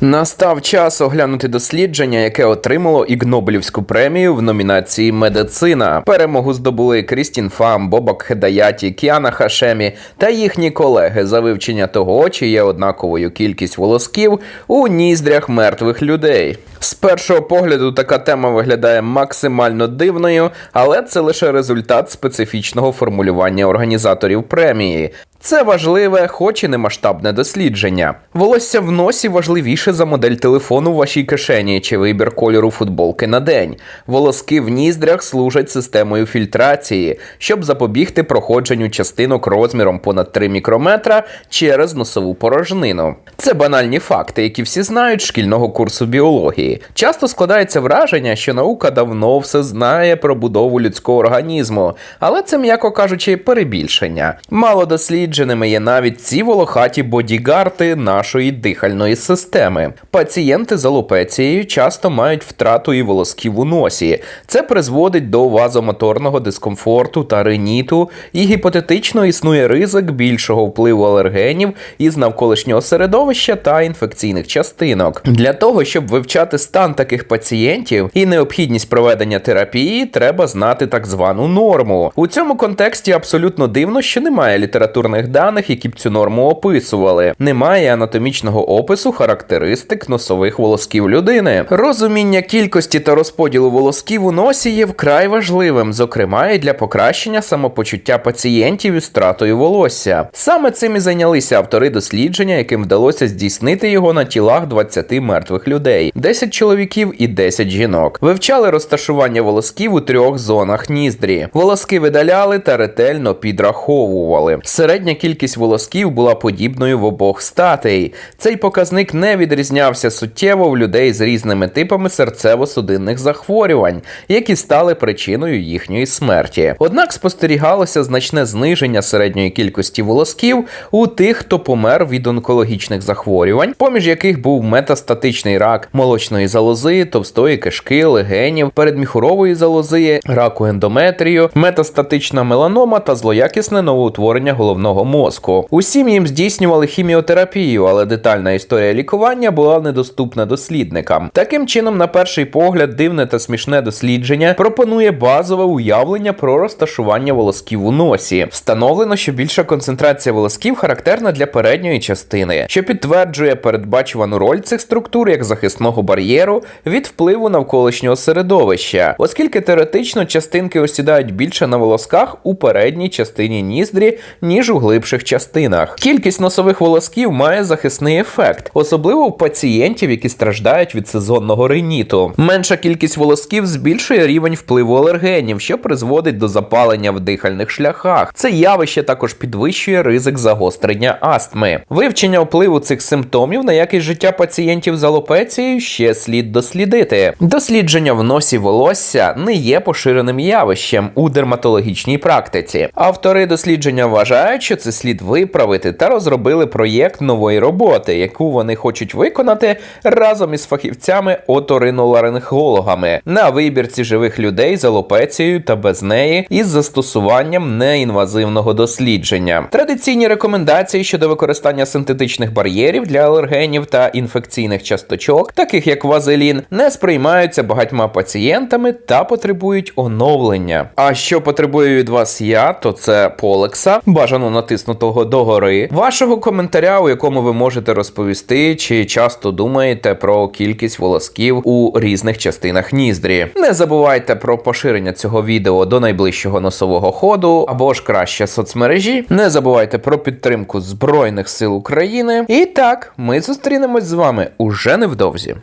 Настав час оглянути дослідження, яке отримало Ігнобелівську премію в номінації Медицина. Перемогу здобули Крістін Фам, Бобак Хедаяті, Кіана Хашемі та їхні колеги за вивчення того, чи є однаковою кількість волосків у ніздрях мертвих людей. З першого погляду така тема виглядає максимально дивною, але це лише результат специфічного формулювання організаторів премії. Це важливе, хоч і не масштабне дослідження. Волосся в носі важливіше за модель телефону в вашій кишені чи вибір кольору футболки на день. Волоски в ніздрях служать системою фільтрації, щоб запобігти проходженню частинок розміром понад 3 мікрометра через носову порожнину. Це банальні факти, які всі знають шкільного курсу біології. Часто складається враження, що наука давно все знає про будову людського організму, але це, м'яко кажучи, перебільшення. Мало дослідженими є навіть ці волохаті бодігарти нашої дихальної системи. Пацієнти з алопецією часто мають втрату і волосків у носі. Це призводить до вазомоторного дискомфорту та риніту, і гіпотетично існує ризик більшого впливу алергенів із навколишнього середовища та інфекційних частинок. Для того, щоб вивчати стан таких пацієнтів і необхідність проведення терапії, треба знати так звану норму. У цьому контексті абсолютно дивно, що немає літературних даних, які б цю норму описували. Немає анатомічного опису характеристик носових волосків людини. Розуміння кількості та розподілу волосків у носі є вкрай важливим, зокрема і для покращення самопочуття пацієнтів із втратою волосся. Саме цим і зайнялися автори дослідження, яким вдалося здійснити його на тілах 20 мертвих людей: 10 чоловіків і 10 жінок. Вивчали розташування волосків у трьох зонах ніздрі. Волоски видаляли та ретельно підраховували. Середня кількість волосків була подібною в обох статей. Цей показник не відрізнявся суттєво в людей з різними типами серцево-судинних захворювань, які стали причиною їхньої смерті. Однак спостерігалося значне зниження середньої кількості волосків у тих, хто помер від онкологічних захворювань, поміж яких був метастатичний рак молочної залози, товстої кишки, легенів, передміхурової залози, раку ендометрію, метастатична меланома та злоякісне новоутворення головного мозку. Усім їм здійснювали хіміотерапію, але детальна історія лікування була недоступна дослідникам. Таким чином, на перший погляд, дивне та смішне дослідження пропонує базове уявлення про розташування волосків у носі. Встановлено, що більша концентрація волосків характерна для передньої частини, що підтверджує передбачувану роль цих структур як захисного бар'єру від впливу навколишнього середовища, оскільки теоретично частинки осідають більше на волосках у передній частині ніздрі, ніж у глибших частинах. Кількість носових волосків має захисний ефект, особливо у пацієнтів, які страждають від сезонного риніту. Менша кількість волосків збільшує рівень впливу алергенів, що призводить до запалення в дихальних шляхах. Це явище також підвищує ризик загострення астми. Вивчення впливу цих симптомів на якість життя пацієнтів з алопецією ще слід дослідити. Дослідження в носі волосся не є поширеним явищем у дерматологічній практиці. Автори дослідження вважають, що це слід виправити та розробили проєкт нової роботи, яку вони хочуть виконати разом із фахівцями оториноларингологами на вибірці живих людей з алопецією та без неї із застосуванням неінвазивного дослідження. Традиційні рекомендації щодо використання синтетичних бар'єрів для алергенів та інфекційних часточок, таких як вазелін, не сприймаються багатьма пацієнтами та потребують оновлення. А що потребую від вас я, то це полекса, бажано натиснутого догори, вашого коментаря, у якому ви можете розповісти, чи часто думаєте про кількість волосків у різних частинах ніздрі. Не забувайте про поширення цього відео до найближчого носового ходу або ж краще соцмережі. Не забувайте про підтримку Збройних сил України. І так, ми зустрінемось з вами уже невдовзі.